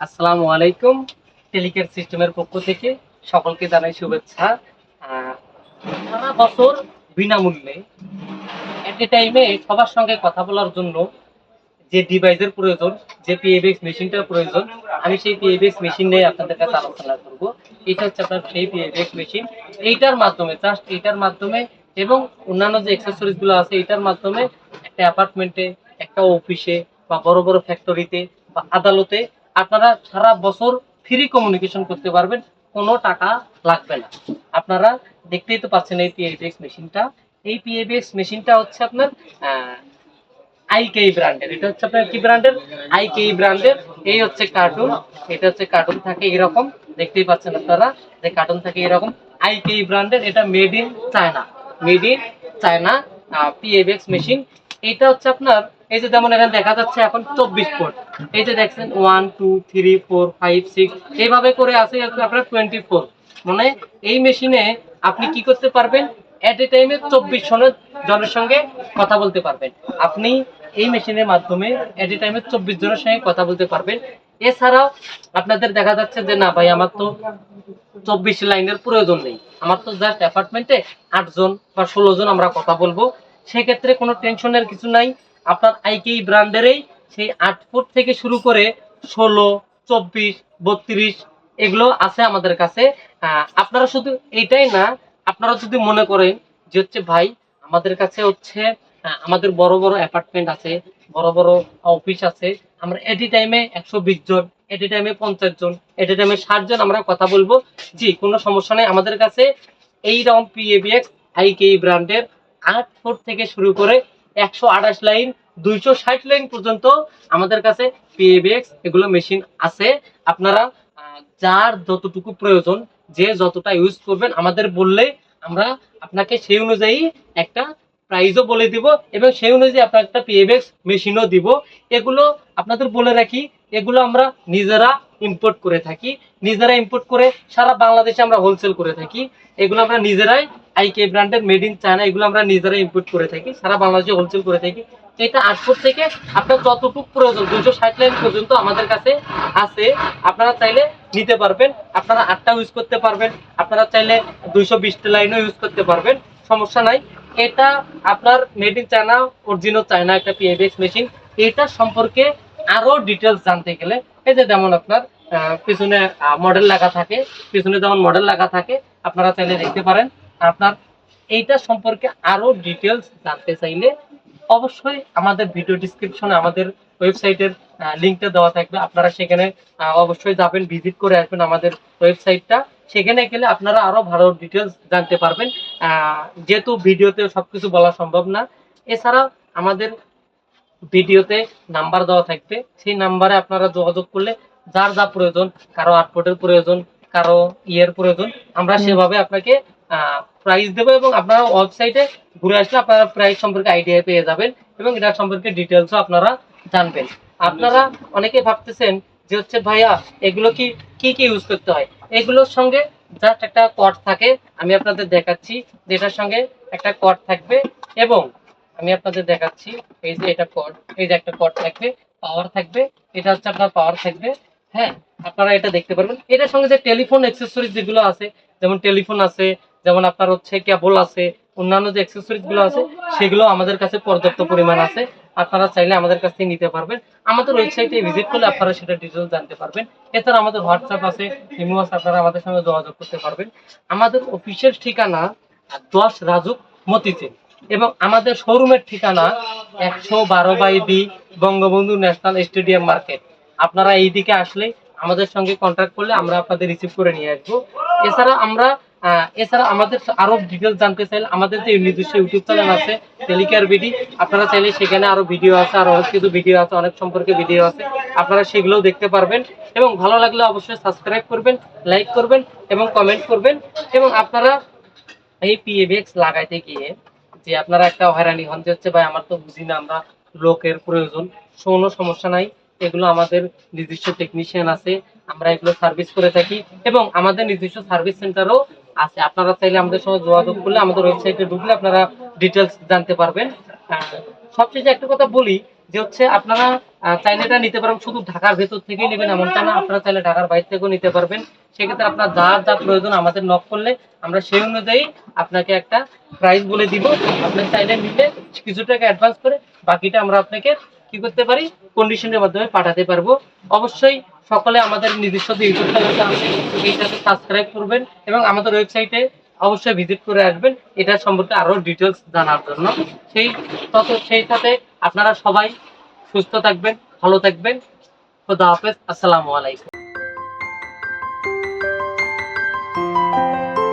আসসালামু আলাইকুম টেলিকেয়ার সিস্টেমের পক্ষ থেকে সকলকে জানাই শুভেচ্ছা। সারা বছর বিনামূল্যে এট এ টাইমে সবার সঙ্গে কথা বলার জন্য যে ডিভাইসের প্রয়োজন, যে পিএবিএক্স মেশিনটার প্রয়োজন, আমি সেই পিএবিএক্স মেশিন নিয়ে আপনাদের কাছে আলোচনা করব। এটা হচ্ছে আপনার সেই পিএবিএক্স মেশিন এইটার মাধ্যমে জাস্ট এইটার মাধ্যমে এবং অন্যান্য যে অ্যাক্সেসরিজগুলো আছে এটার মাধ্যমে একটা অ্যাপার্টমেন্টে একটা অফিসে বা বড় বড় ফ্যাক্টরিতে বা আদালতে আপনারা সারা বছর ফ্রি কমিউনিকেশন করতে পারবেন কোনো টাকা লাগবে না। আপনারা দেখতেই তো পাচ্ছেন এই পিএবিএক্স মেশিনটা এই পিএবিএক্স মেশিনটা হচ্ছে আপনার আহ, আইকে ব্র্যান্ডের এটা হচ্ছে আপনার কি ব্র্যান্ডের আইকে ব্র্যান্ডের এই হচ্ছে কার্টুন এটা হচ্ছে কার্টুন থাকে এরকম। দেখতেই পাচ্ছেন আপনারা যে কার্টুন থাকে এরকম। আইকে ব্র্যান্ডের এটা made in China made in China PABX machine এটা হচ্ছে আপনার এই যে যেমন এখানে দেখা যাচ্ছে এখন চব্বিশ ফুট এই যে দেখছেন one two three four five six এইভাবে করে আছে আপনার টোয়েন্টি ফোর মানে এই মেশিনে আপনি কি করতে পারবেন? এট এ টাইমে চব্বিশ জনের জনের সঙ্গে কথা বলতে পারবেন। আপনি এই মেশিনের মাধ্যমে এট এ টাইমে চব্বিশ জনের সঙ্গে কথা বলতে পারবেন। এছাড়াও আপনাদের দেখা যাচ্ছে যে, না ভাই, আমার তো চব্বিশ লাইনের প্রয়োজন নেই। আমার তো জাস্ট অ্যাপার্টমেন্টে আটজন বা ষোলো জন আমরা কথা বলব। সেক্ষেত্রে কোনো টেনশনের কিছু নাই। আপনার আইকেই ব্র্যান্ডেরই সেই আট ফুট থেকে শুরু করে ষোলো, চব্বিশ, বত্রিশ এগুলো আছে আমাদের কাছে। আপনারা শুধু এইটাই না, আপনারা যদি মনে করেন যে হচ্ছে ভাই আমাদের কাছে হচ্ছে আমাদের বড় বড় অ্যাপার্টমেন্ট আছে, বড় বড় অফিস আছে, আমরা এটি টাইমে একশো বিশ জন, এটি টাইমে পঞ্চাশ জন, এটি টাইমে ষাট জন আমরা কথা বলব। জি, কোনো সমস্যা নেই। আমাদের কাছে এই এইরকম পিএবিএক্স আইকে ব্র্যান্ডের আট ফুট থেকে শুরু করে একশো আঠাশ লাইন, দুইশো ষাট লাইন পর্যন্ত আমাদের কাছে পিএবিএক্স এগুলো মেশিন আছে। আপনারা যার যতটুকু প্রয়োজন, যে যতটা ইউজ করবেন, আমাদের বললে আমরা আপনাকে সেই অনুযায়ী একটা প্রাইজও বলে দিব এবং সেই অনুযায়ী আপনার একটা পিএবিএক্স মেশিনও দিব। এগুলো আপনাদের বলে রাখি, এগুলো আমরা নিজেরা ইম্পোর্ট করে থাকি। নিজেরা ইম্পোর্ট করে সারা বাংলাদেশে আমরা হোলসেল করে থাকি। এগুলো আমরা নিজেরাই আইকে ব্র্যান্ডের মেড ইন চায়না এগুলো আমরা নিজেরাই ইম্পোর্ট করে থাকি, সারা বাংলাদেশে হোলসেল করে থাকি। এটা আট ফুট থেকে আপনার যতটুকু প্রয়োজন দুশো ষাট লাইন পর্যন্ত আমাদের কাছে আছে। আপনারা চাইলে নিতে পারবেন, আপনারা আটটা ইউজ করতে পারবেন, আপনারা চাইলে দুইশো বিশটা লাইনও ইউজ করতে পারবেন, সমস্যা নাই। এটা আপনার made in China original China একটা পিএবিএক্স মেশিন এটা সম্পর্কে আরও ডিটেলস জানতে গেলে, এই যে যেমন আপনার পিছনে মডেল লাগা থাকে, পিছনে যেমন মডেল লাগা থাকে, আপনারা চাইলে দেখতে পারেন। আপনার এইটা সম্পর্কে আরও ডিটেলস জানতে চাইলে অবশ্যই আমাদের ভিডিও ডিসক্রিপশনে আমাদের ওয়েবসাইটের লিঙ্কটা দেওয়া থাকবে। আপনারা সেখানে অবশ্যই যাবেন ভিজিট করে আসবেন আমাদের ওয়েবসাইটটা সেখানে গেলে আপনারা আরও ভালো ডিটেলস জানতে পারবেন। যেহেতু ভিডিওতে সবকিছু বলা সম্ভব না এছাড়া আমাদের ভিডিওতে নাম্বার দেওয়া থাকবে। সেই নাম্বারে আপনারা যোগাযোগ করলে যার যা প্রয়োজন কারও আটপোর্টের প্রয়োজন কারও ইয়ের প্রয়োজন আমরা সেভাবে আপনাকে প্রাইস দেবো এবং আপনারা ওয়েবসাইটে ঘুরে আসলে আপনারা প্রাইস সম্পর্কে আইডিয়া পেয়ে যাবেন এবং এটা সম্পর্কে ডিটেলসও আপনারা জানবেন। আপনারা অনেকে ভাবতেছেন যে হচ্ছে, ভাইয়া, এগুলো কি কি কি ইউজ করতে হয়? এগুলোর সঙ্গে জাস্ট একটা কট থাকে, আমি আপনাদের দেখাচ্ছি, যেটার সঙ্গে একটা কট থাকবে এবং আমি আপনাদের দেখাচ্ছি, এই যে এটা কর্ড এই যে একটা কর্ড থাকবে পাওয়ার থাকবে, এটা হচ্ছে আপনার পাওয়ার থাকবে হ্যাঁ আপনারা এটা দেখতে পারবেন। এটার সঙ্গে যে টেলিফোন অ্যাক্সেসরিজ যেগুলো আছে, যেমন টেলিফোন আছে যেমন আপনার হচ্ছে কেবল আছে, অন্যান্য যে অ্যাক্সেসরিজগুলো আছে, সেগুলো আমাদের কাছে পর্যাপ্ত পরিমাণ আছে। আপনারা চাইলে আমাদের কাছ থেকে নিতে পারবেন। আমাদের ওয়েবসাইটে ভিজিট করলে আপনারা সেটা ডিটেলস জানতে পারবেন। এছাড়া আমাদের হোয়াটসঅ্যাপ আছে ইমো আছে, আপনারা আমাদের সঙ্গে যোগাযোগ করতে পারবেন। আমাদের অফিসিয়াল ঠিকানা দশ রাজুক মতিঝিল এবং আমাদের শোরুমের ঠিকানা একশো বারো by B Bangabandhu national stadium market. আপনারা এই দিকে আসলে আমাদের সঙ্গে কন্ট্যাক্ট করলে আমরা আপনাদের রিসিভ করে নিয়ে আসব। এছাড়া আমরা এছাড়া আমাদের আরও ডিটেলস জানতে চাইলে আমাদের যে নিজস্ব ইউটিউব চ্যানেল আছে টেলিকার বিডি আপনারা চাইলে সেখানে আরও ভিডিও আছে, আর অনেক কিছু ভিডিও আছে, অনেক সম্পর্কে ভিডিও আছে, আপনারা সেগুলোও দেখতে পারবেন। এবং ভালো লাগলে অবশ্যই সাবস্ক্রাইব করবেন লাইক করবেন এবং কমেন্ট করবেন। এবং আপনারা এই পিএবিএক্স লাগাইতে গিয়ে যে আপনারা একটা হয়রানি হন যে হচ্ছে, ভাই, আমার তো বুঝি না আমরা লোকের প্রয়োজন, কোনো সমস্যা নাই, এগুলো আমাদের নিজস্ব টেকনিশিয়ান আছে, আমরা এগুলো সার্ভিস করে থাকি। এবং আমাদের নিজস্ব সার্ভিস সেন্টারও আছে। আপনারা চাইলে আমাদের সঙ্গে যোগাযোগ করলে আমাদের ওয়েবসাইটে ঢুকলে আপনারা ডিটেলস জানতে পারবেন। সবশেষে একটা কথা বলি, যে হচ্ছে আপনারা চাইলে এটা নিতে পারবেন শুধু ঢাকার ভেতর থেকেই নেবেন এমনটা না, আপনারা চাইলে ঢাকার বাইরে থেকেও নিতে পারবেন। সেক্ষেত্রে আপনার যা যা প্রয়োজন আমাদের নক করলে আমরা সেই অনুযায়ী আপনাকে একটা প্রাইস বলে দিব। আপনি চাইলে নিলে কিছু টাকা অ্যাডভান্স করে বাকিটা আমরা আপনাকে কি করতে পারি কন্ডিশনের মাধ্যমে পাঠাতে পারব। অবশ্যই সকলে আমাদের নিজস্ব যে ইউটিউব চ্যানেলটা আছে এইটাতে সাবস্ক্রাইব করবেন এবং আমাদের ওয়েবসাইটে অবশ্যই ভিজিট করে আসবেন। এটা সম্পর্কে আরও ডিটেলস জানার জন্য। সেই তত সেই সাথে আপনারা সবাই সুস্থ থাকবেন, ভালো থাকবেন। খোদা হাফেজ। আসসালামু আলাইকুম।